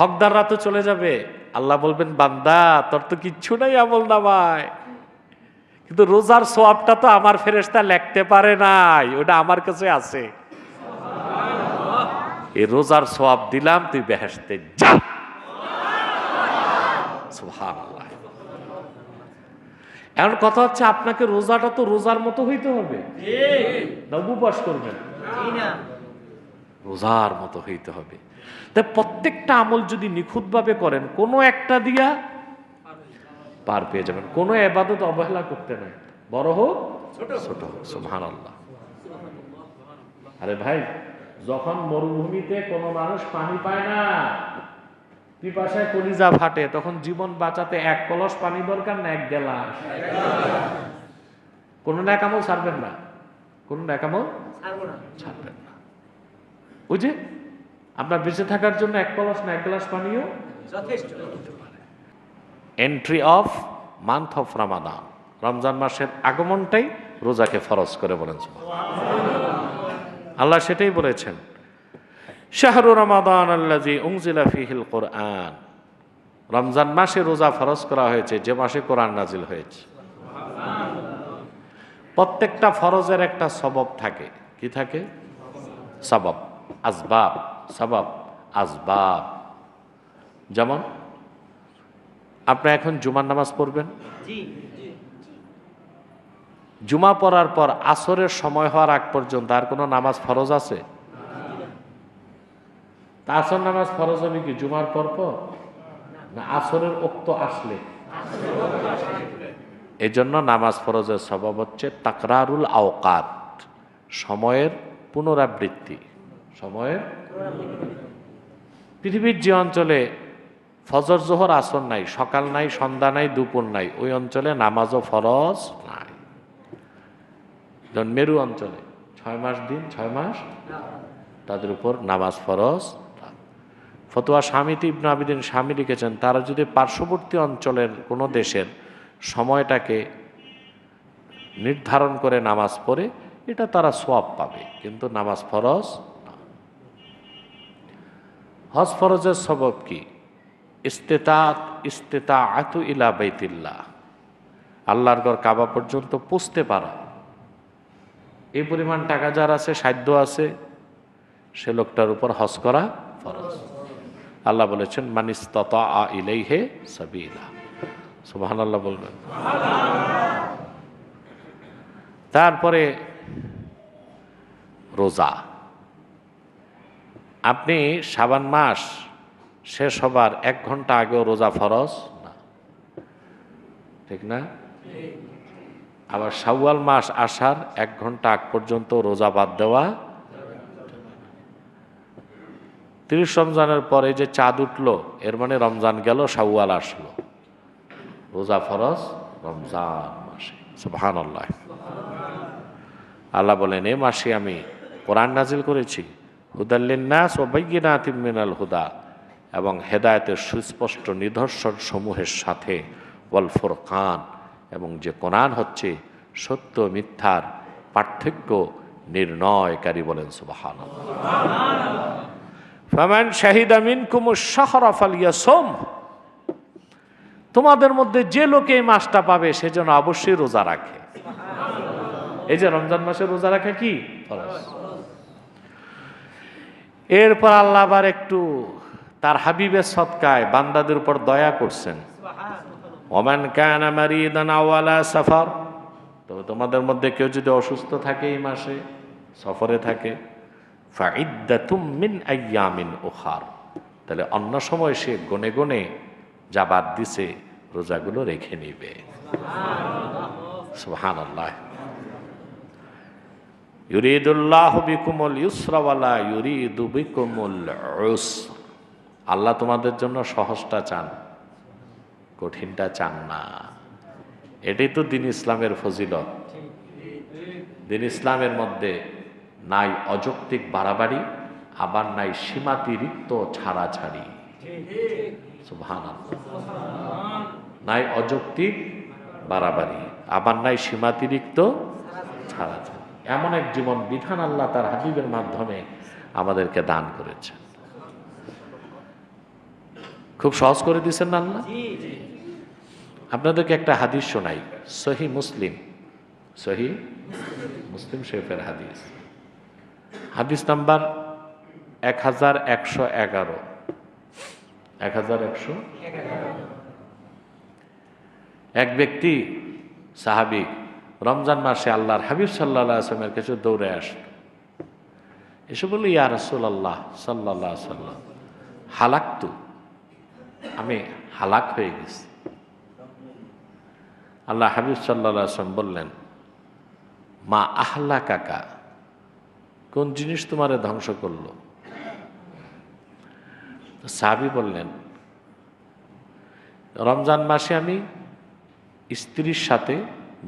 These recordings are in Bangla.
হকদাররা তো চলে যাবে। আল্লাহ বলবেন বান্দা তোর তো কিচ্ছু নাই আমল নামায়। কিন্তু রোজার সোয়াবটা তো আমার ফেরেস্তা লিখতে পারে নাই ওটা আমার কাছে আছে। এই রোজার সোয়াব দিলাম তুই বেহেসতে যা। এখন কথা হচ্ছে আপনাকে রোজাটা তো রোজার মতো হইতে হবে। না উপবাস করবেন। রোজার মতো হইতে হবে। তাই প্রত্যেকটা আমল যদি নিখুঁতভাবে করেন কোনো একটা দিয়া পার পেয়ে যাবেন। কোনো এবাদত অবহেলা করতে নাই। বড় হোক ছোট হোক। আল্লাহ আরে ভাই যখন মরুভূমিতে কোনো মানুষ পানি পায় না পিপাসায় কলিজা ফাটে তখন জীবন বাঁচাতে এক কলস পানি দরকার না এক গেলাস। কোনো ন্যাকামল ছাড়বেন না। কোনো ন্যাকামল ছাড়বেন না। ওই যে আপনার বেঁচে থাকার জন্য এক কলস না এক গ্লাস পানিও? যথেষ্ট entry of month of Ramadan Ramzan মাসের আগমনটাই রোজাকে ফরজ করে বলেন আল্লাহ সেটাই বলেছেন। শাহরু রমাদান আল্লাজি উংজিলা ফিহিল কোরআন। রমজান মাসে রোজা ফরজ করা হয়েছে যে মাসে কোরআন নাজিল হয়েছে। প্রত্যেকটা ফরজের একটা সবব থাকে। কি থাকে? সবব। আসবাব সবব আসবাব। যেমন আপনি এখন জুমার নামাজ পড়বেন? জুমা পড়ার পর আসরের সময় হওয়ার আগ পর্যন্ত আর কোনো নামাজ ফরজ আছে? তা আসর নামাজ ফরজ হবে কি জুমার পর পর? না আসরের উক্ত আসলে। এই জন্য নামাজ ফরজের স্বভাব হচ্ছে তাকরারুল আওকাত সময়ের পুনরাবৃত্তি। সময়ের পৃথিবীর যে অঞ্চলে ফজর, জোহর আসর নাই, সকাল নাই, সন্ধ্যা নাই, দুপুর নাই, ওই অঞ্চলে নামাজও ফরজ নাই মেরু অঞ্চলে ছয় মাস দিন, ছয় মাস তাদের উপর নামাজ ফরজ। ফতোয়া স্বামীতি ইবনু আবিদিন স্বামী লিখেছেন, তারা যদি পার্শ্ববর্তী অঞ্চলের কোনো দেশের সময়টাকে নির্ধারণ করে নামাজ পড়ে, এটা তারা সোয়াব পাবে, কিন্তু নামাজ ফরজ। হজ ফরজের সবব কি? ইস্তেতাত ইস্তেতা আতু ইলা বাইতিল্লাহ। আল্লাহর ঘর কাবা পর্যন্ত পুষতে পারা। এই পরিমাণ টাকা যার আছে, সাধ্য আছে, সে লোকটার উপর হজ করা ফরজ। আল্লাহ বলেছেন মানিস তত আ ইলাই হে সাবিলা। সুবাহান আল্লাহ বলবেন। তারপরে রোজা। আপনি সাবান মাস শেষ হবার এক ঘণ্টা আগেও রোজা ফরজ? না। ঠিক না? আবার শাওয়াল মাস আসার এক ঘণ্টা আগ পর্যন্ত রোজা বাদ দেওয়া? তিরিশ রমজানের পরে যে চাঁদ উঠল, এর মানে রমজান গেল, শাওয়াল আসলো। রোজা ফরজ রমজান মাসে। আল্লাহ আল্লাহ বলেন, এ মাসে আমি কোরআন নাজিল করেছি। হুদাল্লিন্নাস ও বাইয়িনাতিম মিনাল হুদা, এবং হেদায়তের সুস্পষ্ট নিদর্শন সমূহের সাথে ওয়াল ফুরকান, এবং যে কোরআন হচ্ছে সত্য, মিথ্যার পার্থক্য নির্ণয়কারী বলেন সুবাহান ফামান শাহিদা মিনকুম শাহরা ফালিয়াসুম, তোমাদের মধ্যে যে লোকে এই মাসটা পাবে সে যেন অবশ্যই রোজা রাখে। এই যে রমজান মাসে রোজা রাখা কি? এরপর আল্লাহ আবার একটু তার হাবিবের সৎকায় বান্দাদের উপর দয়া করছেন। ওমান কানা মারিদান আওয়ালা সাফার। তো তোমাদের মধ্যে কেউ যদি অসুস্থ থাকে এই মাসে সফরে থাকে মিন আইয়ামিন ওখার তাহলে অন্য সময় সে গনে গনে যা বাদ দিছে রোজাগুলো রেখে নিবে। সুবহান আল্লাহ ইউরিদুল্লাহ বিকুমুল ইউসরা ওয়ালা ইউরিদু বিকুমুল উসর। আল্লাহ তোমাদের জন্য সহজটা চান, কঠিনটা চান না। এটাই তো দিন ইসলামের ফজিলত। দিন ইসলামের মধ্যে নাই অযৌক্তিক বাড়াবাড়ি, আবার নাই সীমাতিরিক্ত ছাড়াছাড়ি। সুবহানাল্লাহ। নাই অযৌক্তিক বাড়াবাড়ি, আবার নাই সীমাতিরিক্ত ছাড়াছাড়ি। এমন এক জীবন বিধান আল্লাহ তার হাবিবের মাধ্যমে আমাদেরকে দান করেছেন। খুব সহজ করে দিয়েছেন না আল্লাহ? আপনাদেরকে একটা হাদিস শোনাই। সহি মুসলিম। সহি মুসলিম শরীফের হাদিস। হাদিস নাম্বার এক হাজার একশো এগারো। এক হাজার একশো এক ব্যক্তি সাহাবি রমজান মাসে আল্লাহর হাবিব সাল্লাহ আসলামের কাছে দৌড়ে আসলো। এসে বলল, ইয়া রসুল আল্লাহ সাল্লাহ সাল্লাম হালাক্তু? আমি হালাক হয়ে গেছি। আল্লাহ হাবিব সাল্লাহ আসলাম বললেন, মা আহলা কাকা কোন জিনিস তোমারে ধ্বংস করল? সাহাবি বললেন, রমজান মাসে আমি স্ত্রীর সাথে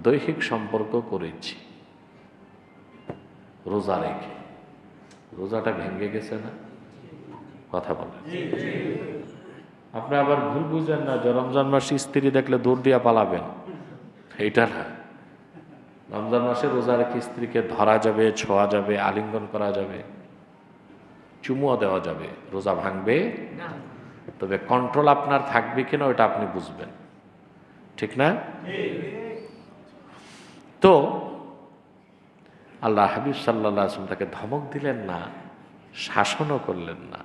দৈহিক সম্পর্ক করেছি। রোজা রেখে। রোজাটা ভেঙে গেছে না? কথা বলেন। আপনি আবার ভুল বুঝেন না যে রমজান মাসে স্ত্রী দেখলে দৌড় দিয়া পালাবেন। এইটা না। রমজান মাসে রোজা রেখে স্ত্রীকে ধরা যাবে ছোঁয়া যাবে আলিঙ্গন করা যাবে চুমুও দেওয়া যাবে। রোজা ভাঙবে? তবে কন্ট্রোল আপনার থাকবে কিনা ওটা আপনি বুঝবেন। ঠিক না? তো আল্লাহ হাবিব সাল্লাহ আসলাম তাকে ধমক দিলেন না শাসনও করলেন না।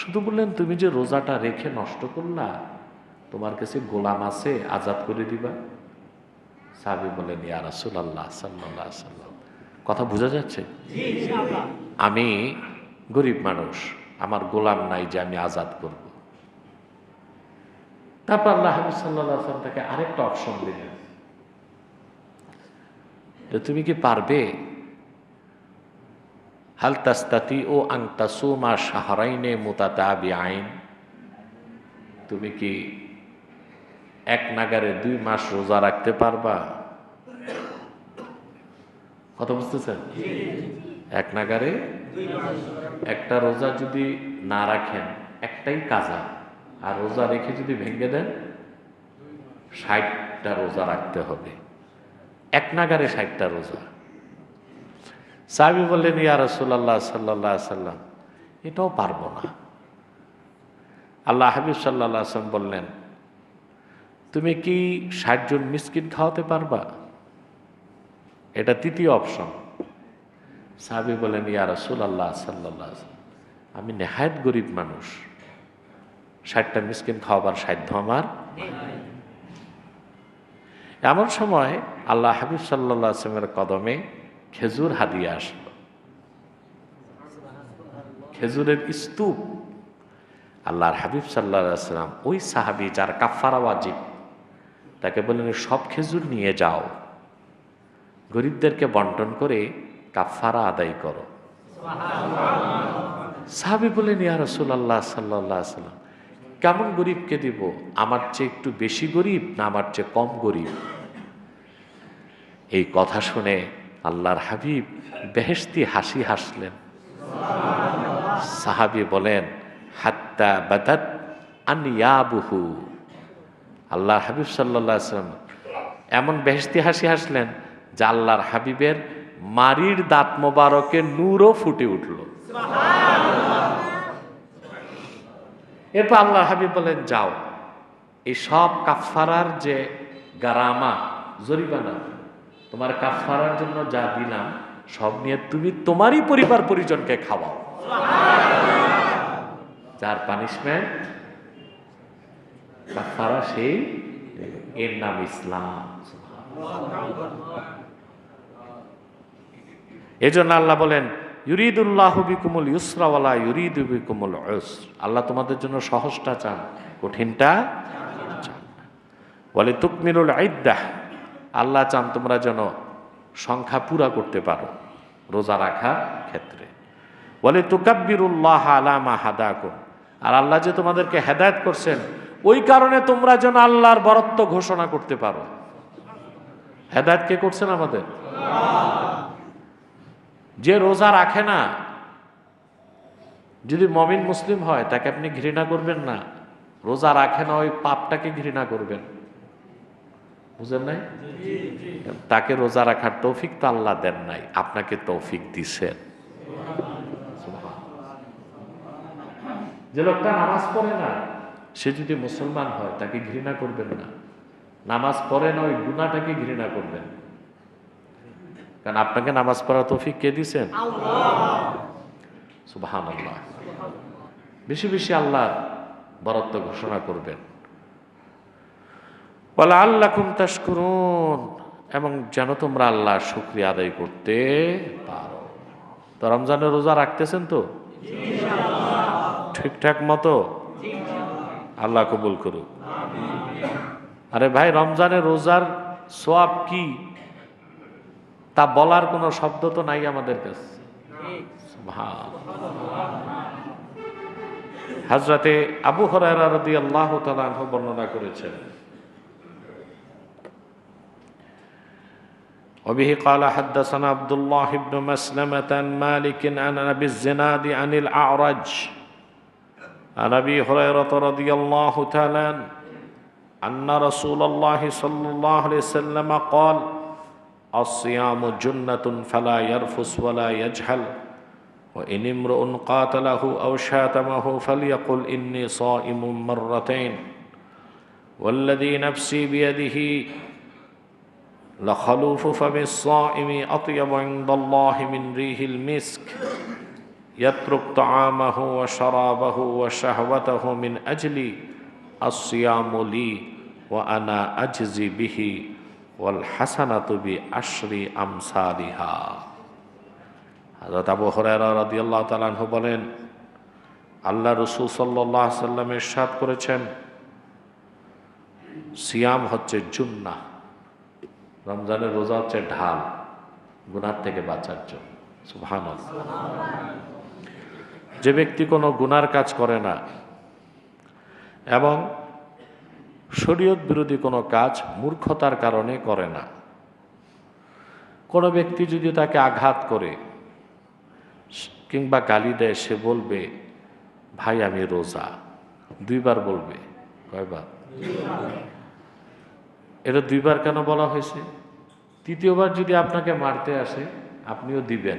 শুধু বললেন তুমি যে রোজাটা রেখে নষ্ট করলা তোমার কাছে গোলাম আছে আজাদ করে দিবা? সাবি বলেন ইয়া রাসুল আল্লাহ সাল্লাহ সাল্লাম কথা বোঝা যাচ্ছে? আমি গরিব মানুষ আমার গোলাম নাই যে আমি আজাদ করব। তারপর আল্লাহ হাবিব সাল্লাহ আসলাম তাকে আরেকটা অপশন দিলেন। যে তুমি কি পারবে? হাল তাস্তাতি ও আংতাসুমা শাহরাইনে মুতাতাবি আইন তুমি কি এক নাগারে দুই মাস রোজা রাখতে পারবা? কথা বুঝতেছেন? এক নাগারে একটা রোজা যদি না রাখেন, একটাই কাজা। আর রোজা রেখে যদি ভেঙে দেন, ষাটটা রোজা রাখতে হবে। এক নাগারে ষাটটা রোজা। সাহেবি বললেন, ইয়া রসুল্লাহ সাল্লাহ সাল্লাম, এটাও পারব না। আল্লাহ হাবিব সাল্লাহ আসলাম বললেন, তুমি কি ষাট জন মিসকিন খাওয়াতে পারবা? এটা তৃতীয় অপশন। সাহাবি বলেন ইয়া রসুল আল্লাহ সাল্লাহ আমি নেহায়ত গরিব মানুষ। ষাটটা মিসকিন খাওয়াবার সাধ্য আমার এমন সময় আল্লাহ হাবিব সাল্লাহ আসলামের কদমে খেজুর হাদিয়ে আসলো। খেজুরের স্তূপ। আল্লাহর হাবিব সাল্লাহ আসলাম ওই সাহাবি যার কাফারা ওয়াজিব, তাকে বললেন সব খেজুর নিয়ে যাও। গরিবদেরকে বন্টন করে কাফারা আদায় করো। সাহাবি বলেন ইয়া রসুল আল্লাহ সাল্লাহ সাল্লাম কেমন গরিবকে দিব? আমার চেয়ে একটু বেশি গরিব না আমার চেয়ে কম গরিব? এই কথা শুনে আল্লাহর হাবিব বেহেস্তি হাসি হাসলেন। সাহাবি বলেন, হাত্তা বাদাত আনিয়াবুহু। আল্লাহর হাবিব সাল্লাহ আসলাম এমন বেহেস্তি হাসি হাসলেন, যে আল্লাহর হাবিবের মারির দাঁত মোবারকে নূরও ফুটে উঠল। এরপর আল্লাহ হাবিব বলেন, যাও। এই সব কাফারার যে গারামা, জরিমানা, তোমার কাফারার জন্য যা দিলাম, সব নিয়ে তুমি তোমারই পরিবার পরিজনকে খাওয়াও। যার পানিশমেন্ট কাফারা সেই এর নাম ইসলাম। এজন্য আল্লাহ বলেন ইউরিদুল্লাহ বিকুমুল ইউসরাওয়ালা ইউরিদু বিকুমুল উস আল্লাহ তোমাদের জন্য সহজটা চান, কঠিনটা চান বলে তুকমিরুল আইদাহ আল্লাহ চান তোমরা যেন সংখ্যা পুরা করতে পারো রোজা রাখার ক্ষেত্রে। বলে তুকাব্বিরুল্লাহ আলামা হাদাকুম, আর আল্লাহ যে তোমাদেরকে হেদায়ত করছেন, ওই কারণে তোমরা যেন আল্লাহর বরত্ব ঘোষণা করতে পারো। হেদায়ত কে করছেন আমাদের? যে রোজা রাখে না, যদি মমিন মুসলিম হয়, তাকে আপনি ঘৃণা করবেন না। রোজা রাখে না, ওই পাপটাকে ঘৃণা করবেন। বুঝেন নাই? তাকে রোজা রাখার তৌফিক তো আল্লাহ দেন নাই, আপনাকে তৌফিক দিছেন। যে লোকটা নামাজ পড়ে না, সে যদি মুসলমান হয়, তাকে ঘৃণা করবেন না। নামাজ পড়ে না, ওই গুণাটাকে ঘৃণা করবেন। কারণ আপনাকে নামাজ পড়ার তৌফিক কে দিছেন সুবাহান আল্লাহ বেশি বেশি আল্লাহ বরত্ব ঘোষণা করবেন। বলে আল্লাহ কুম করুন এবং যেন তোমরা আল্লাহ শুক্রিয়া আদায় করতে পারো। তো রমজানের রোজা রাখতেছেন তো? ঠিকঠাক মতো? আল্লাহ কবুল করুক। আরে ভাই রমজানের রোজার সোয়াব কি? তা বলার কোনো শব্দ তো নাই আমাদের কাছে হাজরাতে আবু হরারা রদি আল্লাহ তালাহ বর্ণনা করেছেন وبه قال حدثنا عبد الله بن مسلمة عن مالك عن أبي الزناد عن الأعرج عن أبي هريرة رضي الله تعالى عنه أن رسول الله صلى الله عليه وسلم قال الصيام جنة فلا يرفس ولا يجهل. وإن امرؤ قاتله أو شاتمه فليقل إني صائم مرتين. والذي نفسي بيده لخلوف فم الصائم أطيب عند الله من ريح المسك. يترك طعامه وشرابه وشهوته من أجلي. الصيام لي وأنا أجزي به. ওয়াল হাসানা তুবি আশরি আমসালিহা। হজরত আবু হরারা আল্লাহ তালাহ বলেন, আল্লাহ রসুল সাল্লাহ সাল্লাম ইরশাদ করেছেন, সিয়াম হচ্ছে জুন্না রমজানের রোজা হচ্ছে ঢাল গুনার থেকে বাঁচার জন্য। সুভান যে ব্যক্তি কোনো গুনার কাজ করে না, এবং শরীয়ত বিরোধী কোনো কাজ মূর্খতার কারণে করে না। কোনো ব্যক্তি যদি তাকে আঘাত করে, কিংবা গালি দেয়, সে বলবে, ভাই, আমি রোজা। দুইবার বলবে। কয়বার? এটা দুইবার কেন বলা হয়েছে? তৃতীয়বার যদি আপনাকে মারতে আসে, আপনিও দিবেন।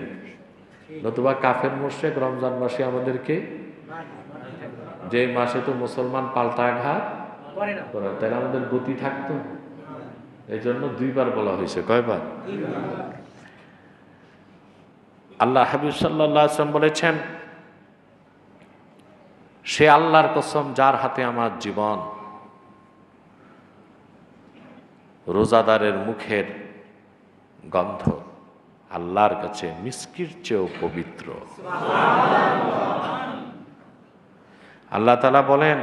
নতুবা কাফের মোশেক রমজান মাসে আমাদেরকে, যে মাসে তো মুসলমান পাল্টা আঘাত করে তাহলে আমাদের গতি থাকতো। এই জন্য দুইবার বলা হয়েছে। কয়বার? আল্লাহ হাবিব সাল্লাম বলেছেন সে আল্লাহর কসম যার হাতে আমার জীবন রোজাদারের মুখের গন্ধ আল্লাহর কাছে মিসকির চেয়েও পবিত্র। আল্লাহ তালা বলেন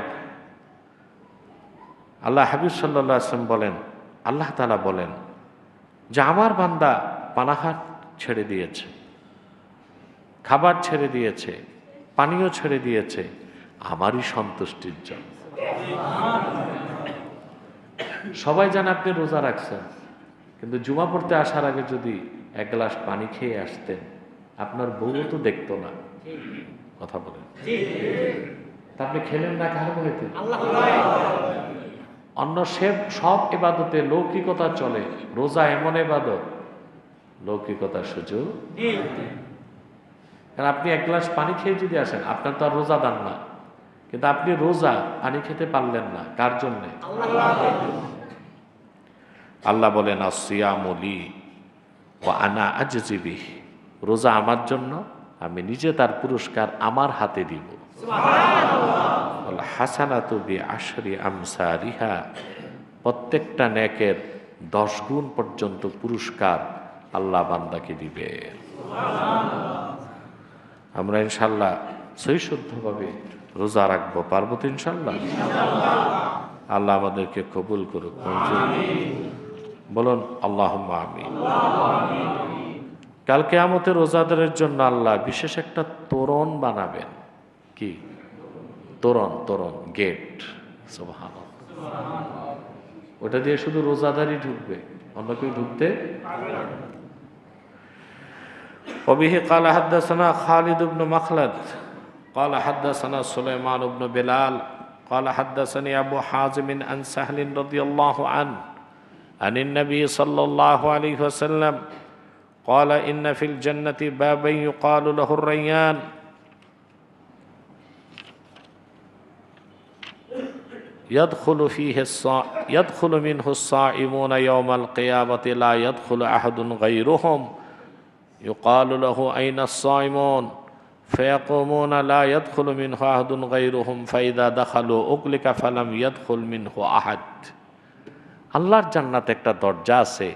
আল্লাহ হাবিব সাল্লাহ আসলাম বলেন, আল্লাহ তালা বলেন যে আমার বান্দা পানাহার ছেড়ে দিয়েছে, খাবার ছেড়ে দিয়েছে, পানীয় ছেড়ে দিয়েছে, আমারই সন্তুষ্টির জন্য। সবাই জানে আপনি রোজা রাখছেন, কিন্তু জুমা পড়তে আসার আগে যদি এক গ্লাস পানি খেয়ে আসতেন, আপনার বউ তো দেখতো না। কথা বলেন। তা আপনি খেলেন না কার অন্য সে সব এবাদতে লৌকিকতা চলে। রোজা এমন এবাদত লৌকিকতার সুযোগ কারণ আপনি এক গ্লাস পানি খেয়ে যদি আসেন আপনার তো আর রোজা দান না। কিন্তু আপনি রোজা পানি খেতে পারলেন না কার জন্যে? আল্লাহ বলেন আসিয়ামলি ও আনা আজজিবি রোজা আমার জন্য আমি নিজে তার পুরস্কার আমার হাতে দিব। হাসানা তুবি আশরি আমসা রিহা প্রত্যেকটা নেকের দশ গুণ পর্যন্ত পুরস্কার আল্লাহ বান্দাকে দিবে। আমরা ইনশাল্লাহ সৈশুদ্ধভাবে রোজা রাখব, পারব তো ইনশাল্লাহ? আল্লাহ আমাদেরকে কবুল করুক বলুন আল্লাহ আমি কালকে আমাদের রোজাদারের জন্য আল্লাহ বিশেষ একটা তোরণ বানাবেন। কি? তোরণ তোরণ গেট সোভান ওটা দিয়ে শুধু রোজাদারই ঢুকবে অন্য কেউ ঢুকতে وبه قال حدثنا خالد بن مخلد قال حدثنا سليمان بن بلال قال حدثني أبو حازم عن سهل رضي الله عنه عن النبي صلى الله عليه وسلم قال إن في الجنة بابا يقال له الريان يدخل فيه الصا... يدخل منه الصائمون يوم القيامة لا يدخل أحد غيرهم يقال له أين الصائمون فيقومون لا يدخل منه أحد غيرهم فإذا دخلوا أغلق فلم يدخل منه أحد আল্লাহর জান্নাতে একটা দরজা আছে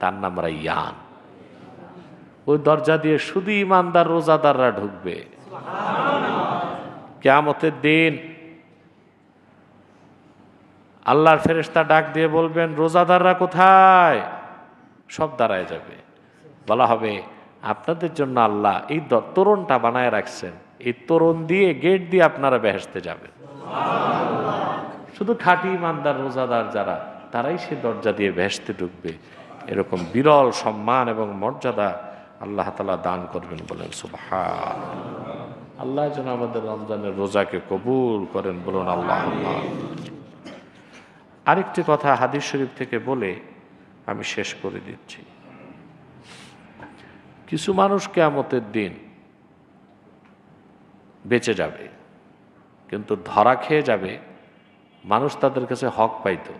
তার নাম রাইয়ান ওই দরজা দিয়ে শুধু ইমানদার রোজাদাররা ঢুকবে কেয়ামতের দিন আল্লাহর ফেরেশতা ডাক দিয়ে বলবেন, রোজাদাররা কোথায়? সব দাঁড়ায় যাবে। বলা হবে, আপনাদের জন্য আল্লাহ এই তোরণটা বানায় রাখছেন। এই তোরণ দিয়ে, গেট দিয়ে আপনারা বেহেসতে যাবেন। শুধু খাঁটি ইমানদার রোজাদার যারা, তারাই সে দরজা দিয়ে ভেসতে ঢুকবে। এরকম বিরল সম্মান এবং মর্যাদা আল্লাহ তালা দান করবেন বলেন সুবহান আল্লাহ যেন আমাদের রমজানের রোজাকে কবুল করেন বলুন, আল্লাহ আল্লাহ। আরেকটি কথা হাদিস শরীফ থেকে বলে আমি শেষ করে দিচ্ছি। কিছু মানুষ কেয়ামতের দিন বেঁচে যাবে, কিন্তু ধরা খেয়ে যাবে, মানুষ তাদের কাছে হক পাইতো।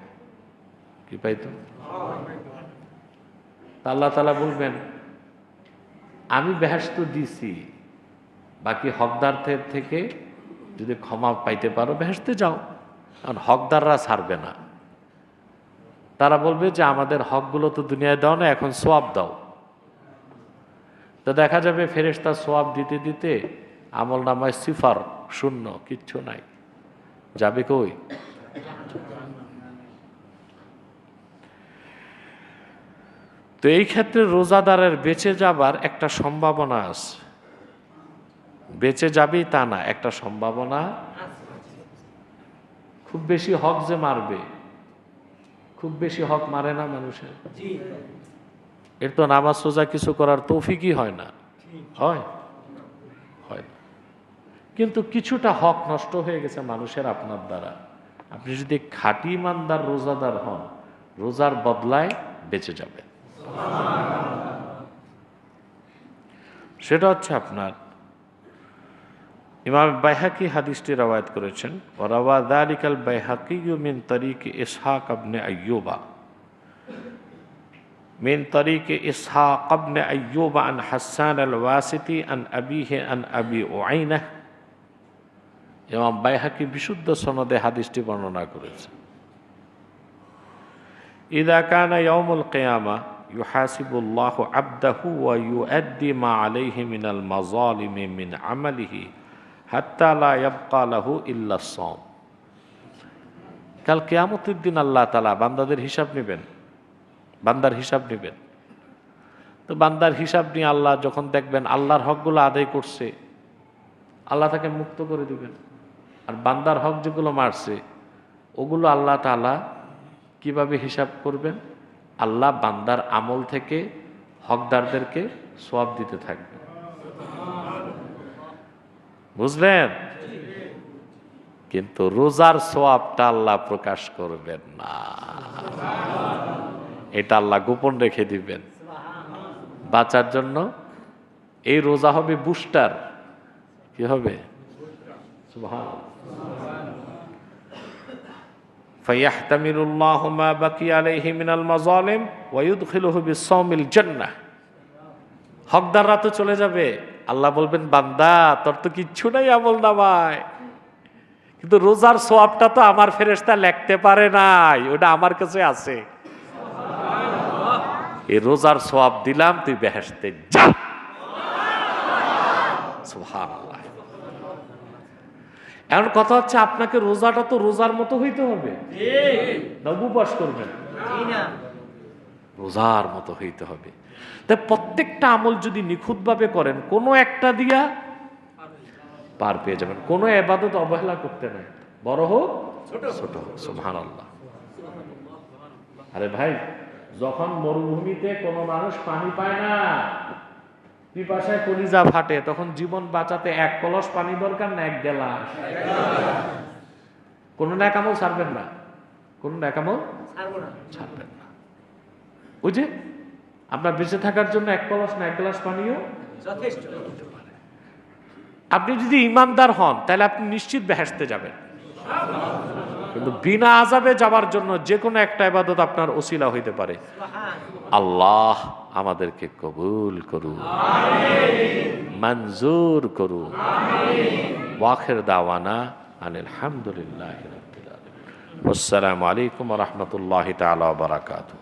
কি পাইতো? আল্লাহ তালা বলবেন, আমি বেহেস্ত দিছি, বাকি হকদারদের থেকে যদি ক্ষমা পাইতে পারো বেহেস্তে যাও। কারণ হকদাররা ছাড়বে না। তারা বলবে যে আমাদের হকগুলো তো দুনিয়ায় দাও না, এখন সোয়াব দাও। তো দেখা যাবে ফেরেশতা সোয়াব দিতে দিতে আমল নামায় সিফার শূন্য, কিচ্ছু নাই। যাবে কই? তো এই ক্ষেত্রে রোজাদারের বেঁচে যাবার একটা সম্ভাবনা আছে। বেঁচে যাবেই তা না, একটা সম্ভাবনা খুব বেশি হক যে মারবে। খুব বেশি হক মারে না মানুষের। এর তো নামাজ সোজা কিছু করার তৌফিকই হয় না। হয়? হয় না। কিন্তু কিছুটা হক নষ্ট হয়ে গেছে মানুষের আপনার দ্বারা। আপনি যদি খাঁটি ইমানদার রোজাদার হন রোজার বদলায় বেঁচে যাবেন। সেটা হচ্ছে আপনার ইমাম বাইহাকি হাদিসটি রওয়ায়ত করেছেন ওরাওয়া দালিকাল বাইহাকি মিন তরিক ইসহাক আবনে আইয়ুবা من طريق إسحاق بن أيوب عن حسان الواسطي عن أبيه عن أبي أعينة ইমাম বাইহাকি বিশুদ্ধ সনদে হাদিসটি বর্ণনা করেছে إذا كان يوم القيامة يحاسب الله عبده ويؤدي ما عليه من المظالم من عمله হাত্তালা ইয়াবকালাহু ইল্লা সম কাল কেয়ামতের দিন আল্লাহ তালা বান্দাদের হিসাব নেবেন। বান্দার হিসাব নেবেন। তো বান্দার হিসাব নিয়ে আল্লাহ যখন দেখবেন আল্লাহর হকগুলো আদায় করছে, আল্লাহ তাকে মুক্ত করে দিবেন। আর বান্দার হক যেগুলো মারছে, ওগুলো আল্লাহ তালা কীভাবে হিসাব করবেন? আল্লাহ বান্দার আমল থেকে হকদারদেরকে সব দিতে থাকবে বুঝলেন কিন্তু রোজার সোয়াবটা আল্লাহ প্রকাশ করবেন না এটা আল্লাহ গোপন রেখে দিবেন বাঁচার জন্য এই রোজা হবে বুস্টার কি হবে সুবহানাল্লাহ। فيحتمل الله ما بقي عليه من المظالم ويدخله بالصوم الجنة হকদাররা তো চলে যাবে আল্লাহ বলবেন বান্দা তোর তো কিচ্ছু নাই আমল নামায়। কিন্তু রোজার সোয়াবটা তো আমার ফেরেশতা লিখতে পারে নাই ওটা আমার কাছে আছে। এই রোজার সোয়াব দিলাম তুই বেহেশতে যা। এখন কথা হচ্ছে আপনাকে রোজাটা তো রোজার মতো হইতে হবে। না উপবাস করবেন। রোজার মতো হইতে হবে। তাই প্রত্যেকটা আমল যদি নিখুঁতভাবে করেন কোনো একটা দিয়া পার পেয়ে যাবেন। কোনো এবাদত অবহেলা করতে নাই। বড় হোক ছোট হোক। আল্লাহ আরে ভাই যখন মরুভূমিতে কোনো মানুষ পানি পায় না পিপাসায় কলিজা ফাটে তখন জীবন বাঁচাতে এক কলস পানি দরকার না এক গেলাস। কোনো ন্যাকামল ছাড়বেন না। কোনো ন্যাকামল ছাড়বেন না। ওই যে আপনার বেঁচে থাকার জন্য এক কলস না এক গ্লাস পানিও? যথেষ্ট। আপনি যদি ইমানদার হন তাহলে আপনি নিশ্চিত বেহেসতে যাবেন। কিন্তু বিনা আজাবে যাবার জন্য যে কোনো একটা ইবাদত আপনার ওসিলা হইতে পারে। আল্লাহ আমাদেরকে কবুল করুন। মঞ্জুর করুন। ওয়াখের দাওয়ানা আনিল হামদুলিল্লাহ আসসালামু আলাইকুম রহমতুল্লাহ তালা বারাকাতু